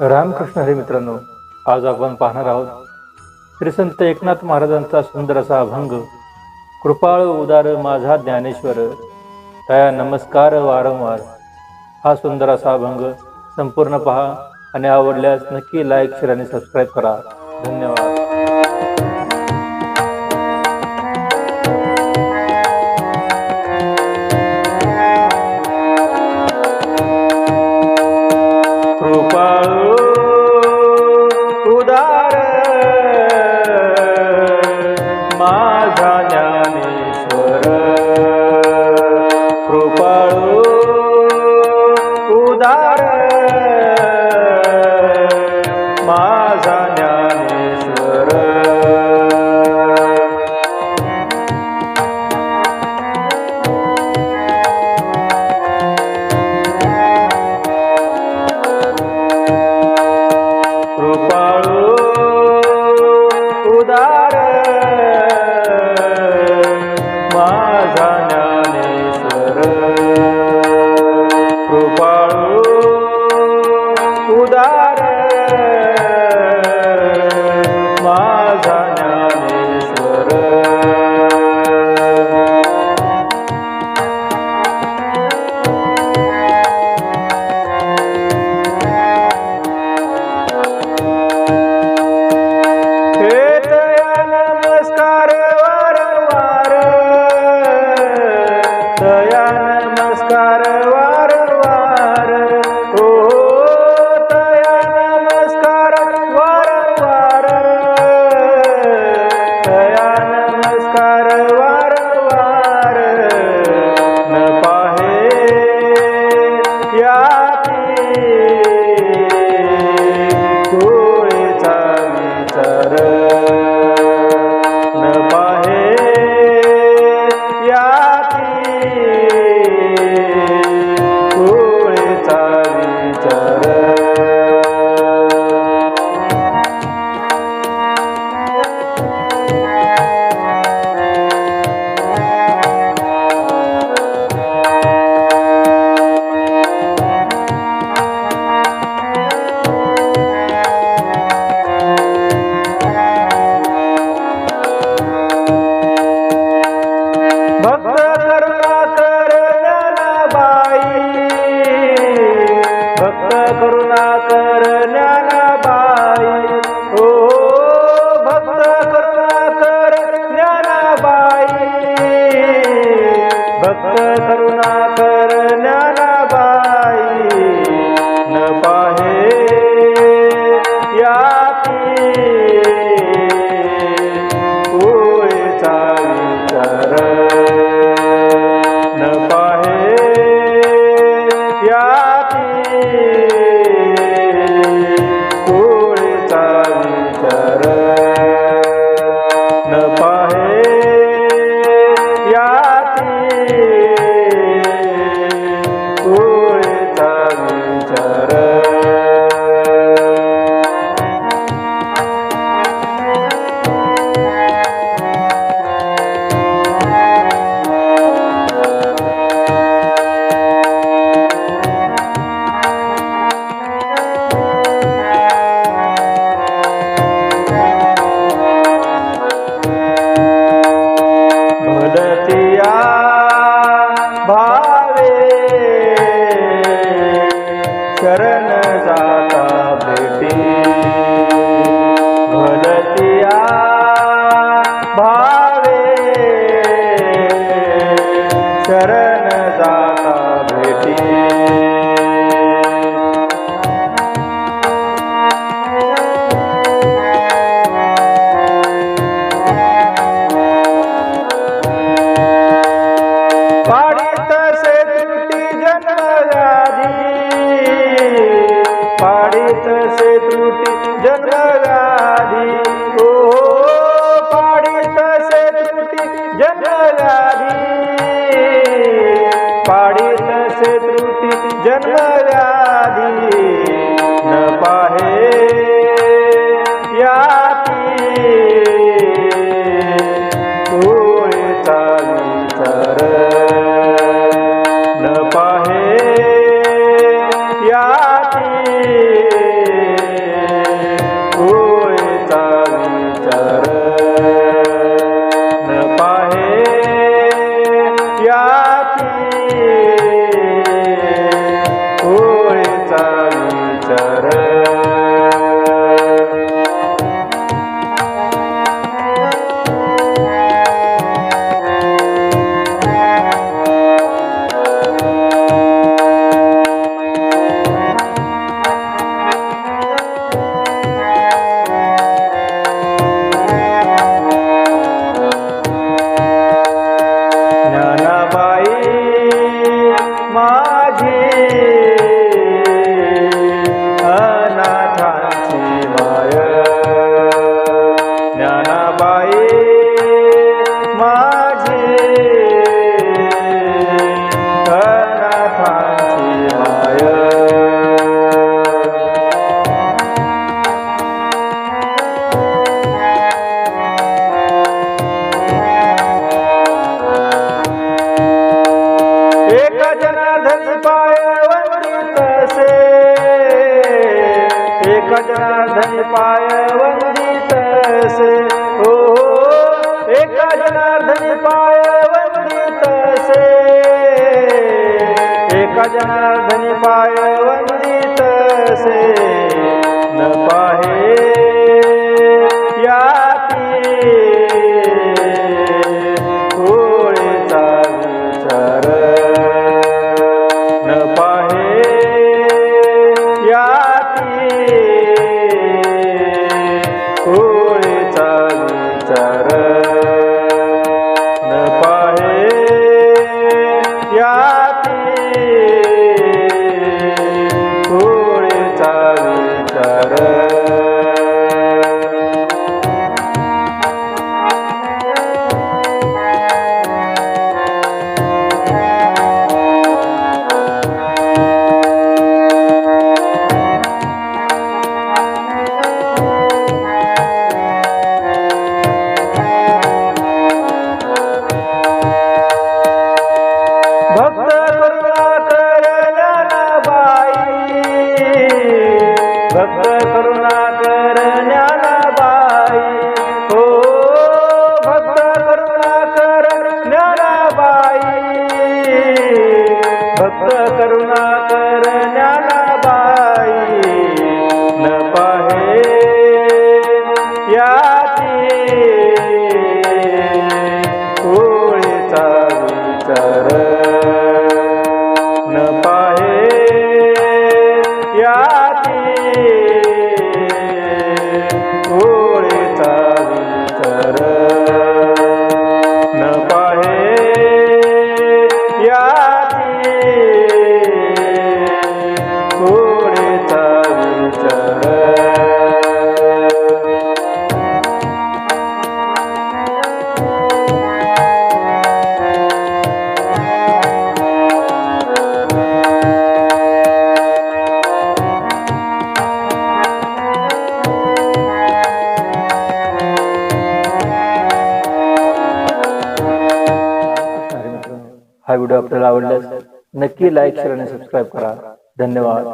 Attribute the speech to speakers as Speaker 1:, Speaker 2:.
Speaker 1: रामकृष्ण हरी मित्रांनो आज आपण पाहणार आहोत श्री संत एकनाथ महाराजांचा सुंदर असा अभंग कृपाळ उदार माझा ज्ञानेश्वर तया नमस्कार वारंवार. हा सुंदर असा अभंग संपूर्ण पहा आणि आवडल्यास नक्की लाईक शेअर आणि सबस्क्राईब करा. धन्यवाद. যারা कारण করুণা ભાવે શરણ દાતા ભેટી ಜನ್ಮದ एक जनार्दनी पाय हो. एक जनार्दन पाय वंदितसे एका जनार्दन पाय वंदितसे சரண हा व्हिडिओ आपल्याला आवडल्यास नक्की लाईक शेअर आणि सबस्क्राईब करा. धन्यवाद.